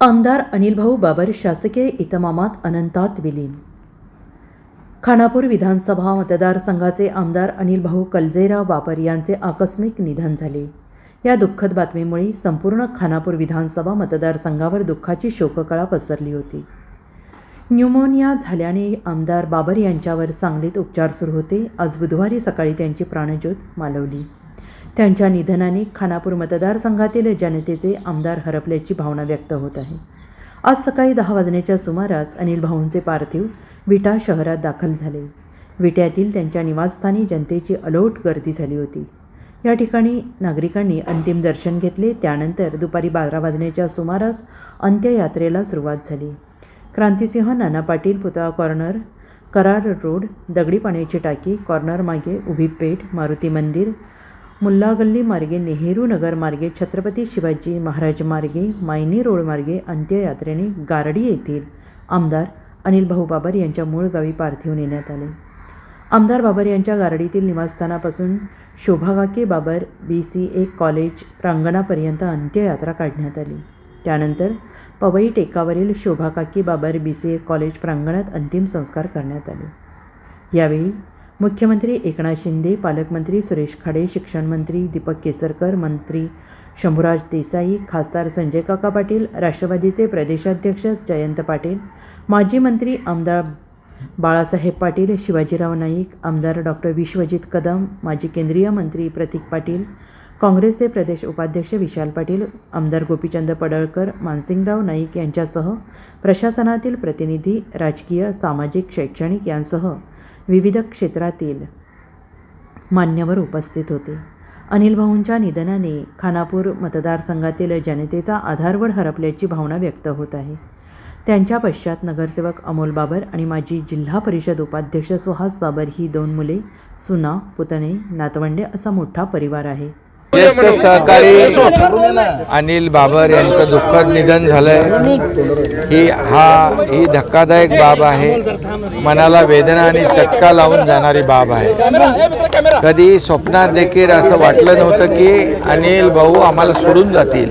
आमदार अनिलभाऊ बाबर शासकीय इतमामात अनंतात विलीन. खानापूर विधानसभा मतदारसंघाचे आमदार अनिलभाऊ कलजेराव बाबर यांचे आकस्मिक निधन झाले. या दुःखद बातमीमुळे संपूर्ण खानापूर विधानसभा मतदारसंघावर दुःखाची शोककळा पसरली होती. न्यूमोनिया झाल्याने आमदार बाबर यांच्यावर सांगलीत उपचार सुरू होते. आज बुधवारी सकाळी त्यांची प्राणज्योत मालवली. त्यांच्या निधनाने खानापूर मतदारसंघातील जनतेचे आमदार हरपल्याची भावना व्यक्त होत आहे. आज सकाळी दहा वाजण्याच्या सुमारास अनिल भाऊंचे पार्थिव विटा शहरात दाखल झाले. विट्यातील त्यांच्या निवासस्थानी जनतेची अलोट गर्दी झाली होती. या ठिकाणी नागरिकांनी अंतिम दर्शन घेतले. त्यानंतर दुपारी बारा वाजण्याच्या सुमारास अंत्ययात्रेला सुरुवात झाली. क्रांतिसिंह नाना पाटील पुतळा कॉर्नर करार रोड दगडी पाण्याची टाकी कॉर्नर मागे उभी पेठ मारुती मंदिर मुल्ला गल्ली मार्गे नेहरू नगर मार्गे छत्रपती शिवाजी महाराज मार्गे मायनी रोड मार्गे अंत्ययात्रेने गारडी येथील आमदार अनिल भाऊ बाबर यांच्या मूळ गावी पार्थिव नेण्यात आले आमदार बाबर यांच्या गारडीतील निवासस्थानापासून शोभागाके Babar B C A college प्रांगणापर्यंत अंत्ययात्रा काढण्यात आली त्यानंतर पवई टेकावरील शोभाकाकी Babar B C A college प्रांगणात अंतिम संस्कार करण्यात आले यावेळी मुख्यमंत्री एकनाथ शिंदे पालकमंत्री सुरेश खाडे शिक्षणमंत्री दीपक केसरकर मंत्री शंभूराज देसाई खासदार संजय काका पाटील राष्ट्रवादीचे प्रदेशाध्यक्ष जयंत पाटील माजी मंत्री आमदार बाळासाहेब पाटील शिवाजीराव नाईक आमदार डॉक्टर विश्वजित कदम माजी केंद्रीय मंत्री प्रतीक पाटील काँग्रेसचे प्रदेश उपाध्यक्ष विशाल पाटील आमदार गोपीचंद पडळकर मानसिंगराव नाईक यांच्यासह प्रशासनातील प्रतिनिधी राजकीय सामाजिक शैक्षणिक यांसह विविध क्षेत्रातील मान्यवर उपस्थित होते. अनिल भाऊंच्या निधनाने खानापूर मतदारसंघातील जनतेचा आधारवड हरपल्याची भावना व्यक्त होत आहे. त्यांच्या पश्चात नगरसेवक अमोल बाबर आणि माजी जिल्हा परिषद उपाध्यक्ष सुहास बाबर ही दोन मुले सुना पुतणे नातवंडे असा मोठा परिवार आहे. ज्येष्ठ सहकारी अनिल बाबर यांचं दुःखद निधन झालंय. ही हा ही धक्कादायक बाब आहे. मनाला वेदना आणि चटका लावून जाणारी बाब आहे. कधी स्वप्नात देखील असं वाटलं नव्हतं की अनिल भाऊ आम्हाला सोडून जातील.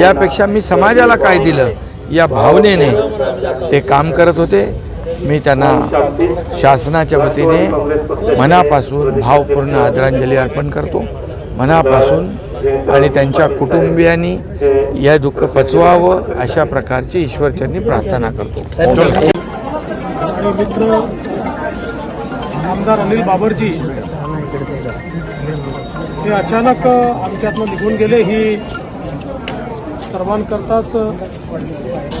यापेक्षा मी समाजाला काय दिलं? या भावनेने ते काम करत होते. मी त्यांना शासनाच्या वतीने मनापासून भावपूर्ण आदरांजली अर्पण करतो. मनापासून आणि त्यांच्या कुटुंबियांनी या दुःख पचवावं अशा प्रकारची ईश्वरचरणी प्रार्थना करतो. मित्र आमदार अनिल बाबरजी. हे अचानक आमच्यातनं निघून गेले. ही सर्वांकरताच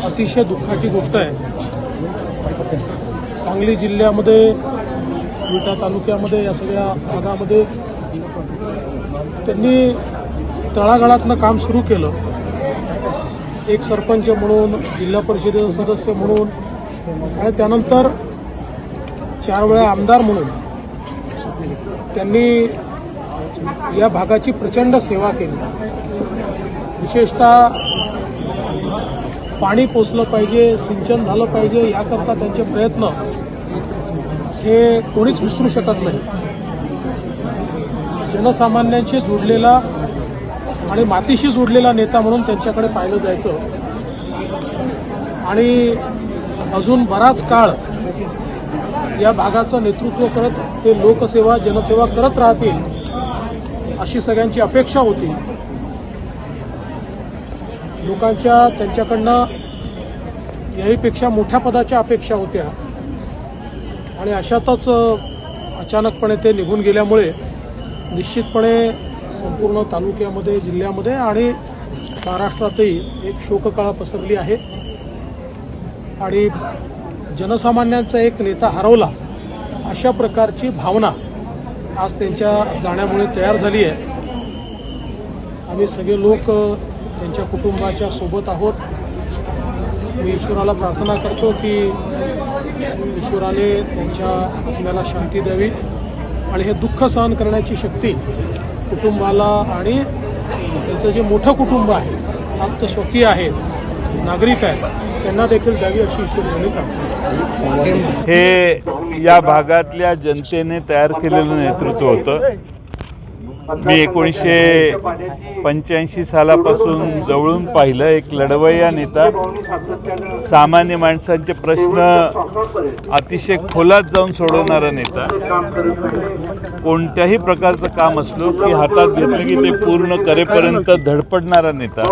अतिशय दुःखाची गोष्ट आहे. सांगली जिल्ह्यामध्ये विटा तालुक्यामध्ये या सगळ्या भागामध्ये त्यांनी तळागाळातनं काम सुरू केलं. एक सरपंच म्हणून जिल्हा परिषदेचा सदस्य म्हणून आणि त्यानंतर चार वेळा आमदार म्हणून त्यांनी या भागाची प्रचंड सेवा केली. विशेषतः पाणी पोचलं पाहिजे सिंचन झालं पाहिजे याकरता त्यांचे प्रयत्न हे कोणीच विसरू शकत नाही. जनसामान्यांशी जोडलेला आणि मातीशी जोडलेला नेता म्हणून त्यांच्याकडे पाहिलं जायचं. आणि अजून बराच काळ या भागाचं नेतृत्व करत ते लोकसेवा जनसेवा करत राहतील अशी सगळ्यांची अपेक्षा होती. लोकांच्या त्यांच्याकडनं याहीपेक्षा मोठ्या पदाच्या अपेक्षा होत्या. आणि अशातच अचानकपणे ते निघून गेल्यामुळे निश्चितपणे संपूर्ण तालुक्यामध्ये जिल्ह्यामध्ये आणि महाराष्ट्रातही एक शोककळा पसरली आहे. आणि जनसामान्यांचा एक नेता हरवला अशा प्रकारची भावना आज त्यांच्या जाण्यामुळे तयार झाली आहे. आम्ही सगळे लोक त्यांच्या कुटुंबाच्या सोबत आहोत. मी ईश्वराला प्रार्थना करतो की ईश्वराने त्यांच्या आत्म्याला शांती द्यावी आणि हे दुःख सहन करण्याची शक्ती कुटुंबाला आणि त्यांचं जे मोठं कुटुंब आहे आप्तस्वकीय आहे नागरिक आहेत त्यांना देखील द्यावी अशी ईश्वराने प्रार्थना हे या भागातल्या जनतेने तयार केलेलं नेतृत्व होतं. मी एकोणीसशे पंच्याऐंशी सालापासून जवळून पाहिलं एक लढवय्या नेता. सामान्य माणसांचे प्रश्न अतिशय खोलात जाऊन सोडवणारा नेता. कोणत्याही प्रकारचं काम असलो की हातात घेतलं की ते पूर्ण करेपर्यंत धडपडणारा नेता.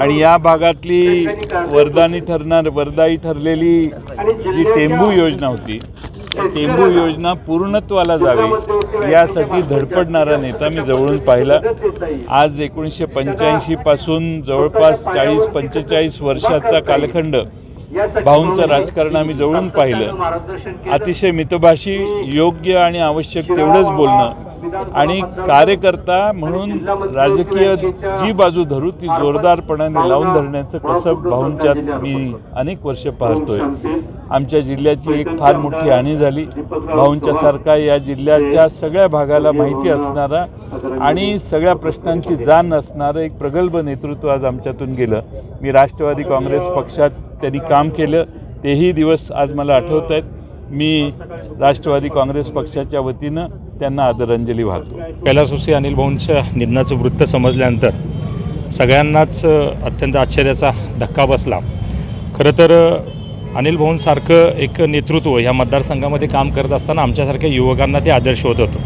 आणि या भागातली वरदानी ठरणार वरदाई ठरलेली जी टेंबू योजना होती टेंबू योजना पूर्णत्वाला जावी. यासाठी धडपडणारा नेता मी जवळून पाहिला. आज एकोणीसशे पंच्याऐंशी पासून जवळपास चाळीस पंचेचाळीस वर्षाचा कालखंड भाऊंचं राजकारण आम्ही जवळून पाहिलं. अतिशय मितभाषी योग्य आणि आवश्यक तेवढंच बोलणं. आणि कार्यकर्ता म्हणून राजकीय जी बाजू धरू ती जोरदारपणाने लावून धरण्याचं कसं भाऊंच्यात मी अनेक वर्ष पाहतोय. आमच्या जिल्ह्याची एक फार मोठी हानी झाली. भाऊंच्यासारखा या जिल्ह्याच्या सगळ्या भागाला माहिती असणारा आणि सगळ्या प्रश्नांची जाण असणारं एक प्रगल्भ नेतृत्व आज आमच्यातून गेलं. मी राष्ट्रवादी काँग्रेस पक्षात त्यांनी काम केलं. तेही दिवस आज मला आठवत आहेत. मी राष्ट्रवादी काँग्रेस पक्षाच्या वतीनं त्यांना आदरांजली वाहतो. कैलासोशी अनिल भाऊंच्या निधनाचं वृत्त समजल्यानंतर सगळ्यांनाच अत्यंत आश्चर्याचा धक्का बसला. खरं तर अनिल भाऊंसारखं एक नेतृत्व ह्या मतदारसंघामध्ये काम करत असताना आमच्यासारख्या युवकांना ते आदर्श होत होतं.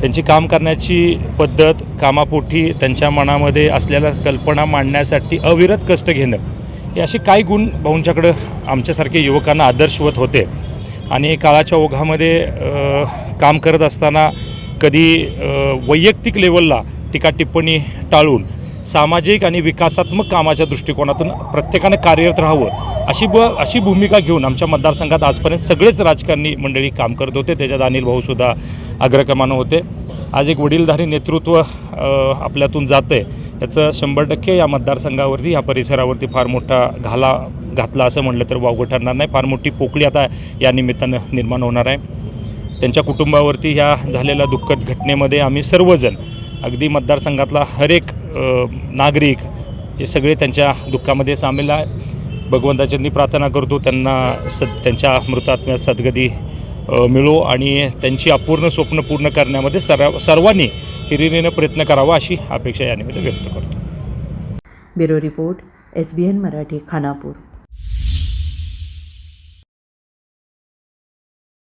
त्यांची काम करण्याची पद्धत कामापोटी त्यांच्या मनामध्ये असलेल्या कल्पना मांडण्यासाठी अविरत कष्ट घेणं हे असे काही गुण भाऊंच्याकडं आमच्यासारख्या युवकांना आदर्शवत होते? आणि काळाच्या ओघामध्ये काम करत असताना कधी वैयक्तिक लेवलला टीका टिप्पणी टाळून सामाजिक आणि विकासात्मक कामाच्या दृष्टिकोनातून प्रत्येकानं कार्यरत राहावं अशी ब अशी भूमिका घेऊन आमच्या मतदारसंघात आजपर्यंत सगळेच राजकारणी मंडळी काम करत होते. त्याच्यात अनिल भाऊसुद्धा अग्रक्रमानं होते. आज एक वडीलधारी नेतृत्व आपल्यातून जातं आहे याचं शंभर टक्के या मतदारसंघावरती या परिसरावरती फार मोठा घाला घातला असं म्हटलं तर वावगं ठरणार नाही. फार मोठी पोकळी आता या निमित्तानं निर्माण होणार आहे. त्यांच्या कुटुंबावरती ह्या झालेल्या दुःखद घटनेमध्ये आम्ही सर्वजण अगदी मतदारसंघातला हर एक नागरिक हे सगळे त्यांच्या दुःखामध्ये सामील आहे. भगवंताच्यांनी प्रार्थना करतो त्यांना सद त्यांच्या मृतात्म्यात सद्गती मिळो आणि त्यांची अपूर्ण स्वप्न पूर्ण करण्यामध्ये सर्व सर्वांनी हिरिरीनं प्रयत्न करावा अशी अपेक्षा यानिमित्त व्यक्त करतो. Bureau report S B N Marathi Khanapur.